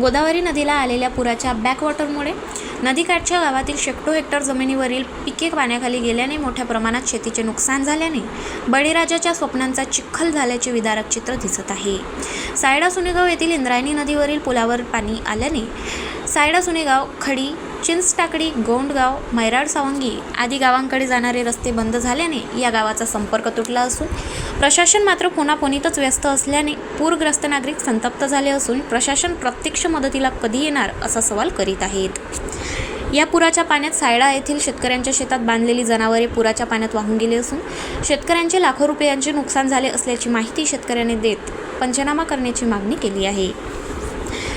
गोदावरी नदीला आलेल्या पुराच्या बॅकवॉटरमुळे नदीकाठच्या गावातील शेकडो हेक्टर जमिनीवरील पिके पाण्याखाली गेल्याने मोठ्या प्रमाणात शेतीचे नुकसान झाल्याने बळीराजाच्या स्वप्नांचा चिखल झाल्याचे विदारक चित्र दिसत आहे. सायडा सुनेगाव येथील इंद्रायणी नदीवरील पुलावर पाणी आल्याने सायडा सुनेगाव खडी चिंचटाकडी गोंडगाव मैराड सावंगी आदी गावांकडे जाणारे रस्ते बंद झाल्याने या गावाचा संपर्क तुटला असून प्रशासन मात्र फोनाफोनीतच व्यस्त असल्याने पूरग्रस्त नागरिक संतप्त झाले असून प्रशासन प्रत्यक्ष मदतीला कधी येणार असा सवाल करीत आहेत. या पुराच्या पाण्यात सायडा येथील शेतकऱ्यांच्या शेतात बांधलेली जनावरे पुराच्या पाण्यात वाहून गेली असून शेतकऱ्यांचे लाखो रुपयांचे नुकसान झाले असल्याची माहिती शेतकऱ्याने देत पंचनामा करण्याची मागणी केली आहे.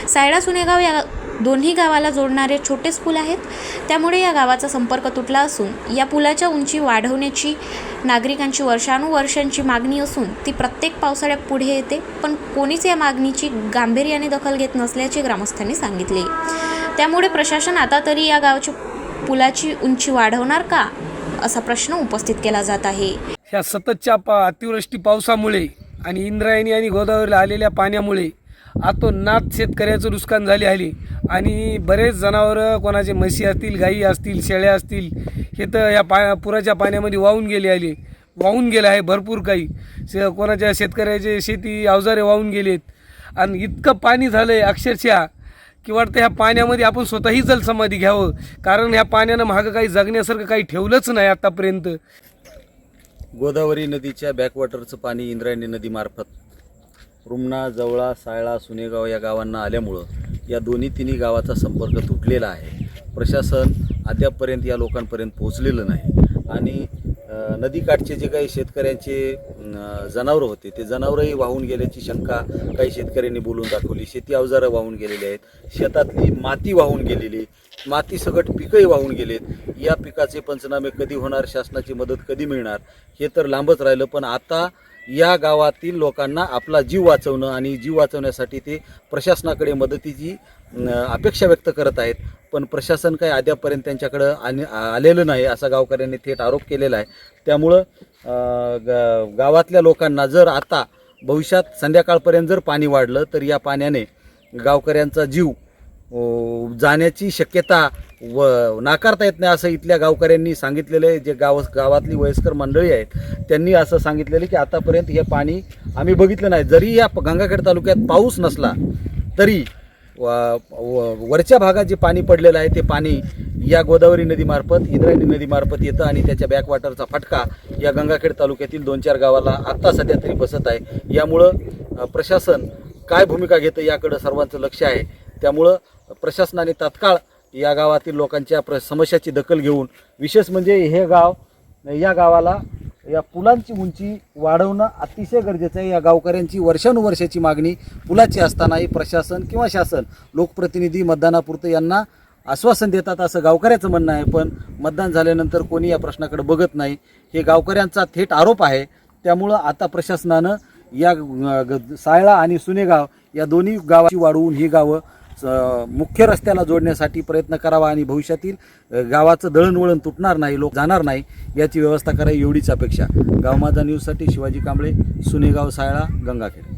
सायडा सुनेगाव या दोन्ही गावाला जोडणारे छोटेच पूल आहेत. त्यामुळे या गावाचा संपर्क तुटला असून या पुलाच्या उंची वाढवण्याची नागरिकांची वर्षानुवर्षांची मागणी असून ती प्रत्येक पावसाळ्यात पुढे येते पण कोणीच या मागणीची गांभीर्याने दखल घेत नसल्याचे ग्रामस्थांनी सांगितले. त्यामुळे प्रशासन आता तरी या गावाची पुलाची उंची वाढवणार का असा प्रश्न उपस्थित केला जात आहे. ह्या सततच्या पा अतिवृष्टी पावसामुळे आणि इंद्रायणी आणि गोदावरीला आलेल्या पाण्यामुळे आतोनात शेतकऱ्याचं नुकसान झाले आहे. आणि बरेच जनावरं कोणाचे म्हशी असतील गाई असतील शेळ्या असतील हे तर या पा पुराच्या पाण्यामध्ये वाहून गेले आले वाहून गेलं आहे भरपूर काही. शे कोणाच्या शेतकऱ्याचे शेती अवजारे वाहून गेलेत. आणि इतकं पाणी झालं आहे अक्षरशः की वाटतं ह्या पाण्यामध्ये आपण स्वतःही जलसमाधी घ्यावं. कारण ह्या पाण्यानं मागं काही जगण्यासारखं काही ठेवलंच नाही आतापर्यंत. गोदावरी नदीच्या बॅकवॉटरचं पाणी इंद्रायणी नदीमार्फत रुमणा जवळा सायळा सुनेगाव या गावांना आल्यामुळं या दोन्ही तिन्ही गावाचा संपर्क तुटलेला आहे. प्रशासन अद्यापपर्यंत या लोकांपर्यंत पोहोचलेलं नाही. आणि नदीकाठचे जे काही शेतकऱ्यांचे जनावरं होते ते जनावरंही वाहून गेल्याची शंका काही शेतकऱ्यांनी बोलून दाखवली. शेती अवजारं वाहून गेलेली आहेत. शेतातली माती वाहून गेलेली मातीसकट पिकंही वाहून गेलेत. या पिकाचे पंचनामे कधी होणार? शासनाची मदत कधी मिळणार? हे तर लांबच राहिलं पण आता या गावातील लोकांना आपला जीव वाचवणं आणि जीव वाचवण्यासाठी ते प्रशासनाकडे मदतीची अपेक्षा व्यक्त करत आहेत. पण प्रशासन काही अद्यापपर्यंत त्यांच्याकडं आणि आलेलं नाही असा गावकऱ्यांनी थेट आरोप केलेला आहे. त्यामुळं ग- गावातल्या लोकांना जर आता भविष्यात संध्याकाळपर्यंत जर पाणी वाढलं तर या पाण्याने गावकऱ्यांचा जीव जाण्याची शक्यता व नाकारता येत नाही असं इथल्या गावकऱ्यांनी सांगितलेलं आहे. जे गाव गावातली वयस्कर मंडळी आहेत त्यांनी असं सांगितलेलं की आतापर्यंत हे पाणी आम्ही बघितलं नाही. जरी या गंगाखेड तालुक्यात पाऊस नसला तरी व- वरच्या भागात जे पाणी पडलेलं आहे ते पाणी या गोदावरी नदीमार्फत इंद्रायणी नदीमार्फत येतं आणि त्याच्या बॅकवॉटरचा फटका या गंगाखेड तालुक्यातील दोन चार गावाला आत्ता सध्या तरी बसत आहे. यामुळं प्रशासन काय भूमिका घेतं याकडं सर्वांचं लक्ष आहे. त्यामुळं प्रशासनाने तात्काळ या गावातील लोकांच्या प्र समस्याची दखल घेऊन विशेष म्हणजे हे गाव या गावाला या पुलांची उंची वाढवणं अतिशय गरजेचं आहे. या गावकऱ्यांची वर्षानुवर्षाची मागणी पुलाची असतानाही प्रशासन किंवा शासन लोकप्रतिनिधी मतदानापुरतं यांना आश्वासन देतात असं गावकऱ्याचं म्हणणं आहे. पण मतदान झाल्यानंतर कोणी या प्रश्नाकडे बघत नाही. हे गावकऱ्यांचा थेट आरोप आहे. त्यामुळं आता प्रशासनानं या ग- सायळा आणि सुनेगाव या दोन्ही गावाची वाढवून ही गावं मुख्य रस्त्याला जोडण्यासाठी प्रयत्न करावा आणि भविष्यातील गावाचं दळणवळण तुटणार नाही लोक जाणार नाही याची व्यवस्था करावी एवढीच अपेक्षा. गाव माझा न्यूजसाठी शिवाजी कांबळे सुनेगाव सायळा गंगाखेड.